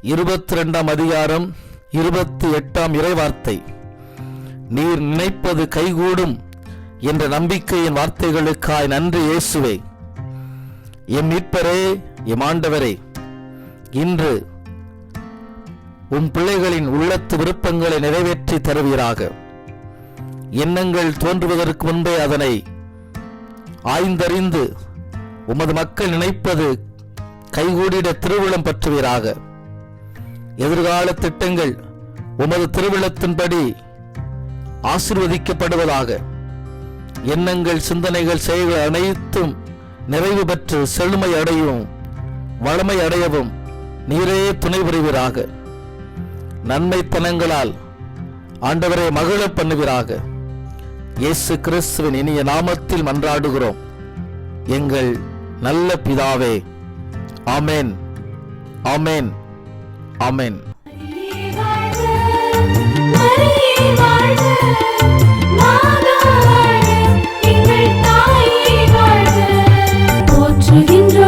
இருபத்தி ரெண்டாம் அதிகாரம் இருபத்தி எட்டாம் இறைவார்த்தை. நீர் நினைப்பது கைகூடும் என்ற நம்பிக்கையின் வார்த்தைகளுக்காய் நன்றி இயேசுவே. எம் மீட்பரே எம் ஆண்டவரே இன்று உன் பிள்ளைகளின் உள்ளத்து விருப்பங்களை நிறைவேற்றி தருவீராக. எண்ணங்கள் தோன்றுவதற்கு முன்பே அதனை ஆய்ந்தறிந்து உமது மக்கள் நினைப்பது கைகூடிட திருவிழம் பற்றுவீராக. எதிர்கால திட்டங்கள் உமது திருவிழத்தின்படி ஆசிர்வதிக்கப்படுவதாக. எண்ணங்கள் சிந்தனைகள் செயல்கள் அனைத்தும் நிறைவு பெற்று செழுமை அடையும் வளமை அடையவும் நீரே துணை புரிவீராக. நன்மைத்தனங்களால் ஆண்டவரை மகிழப் பண்ணுவீராக. இயேசு கிறிஸ்துவின் இனிய நாமத்தில் மன்றாடுகிறோம். எங்கள் நல்ல பிதாவே ஆமேன். ஆமேன். ஆமேன். போற்றுகின்றோம்.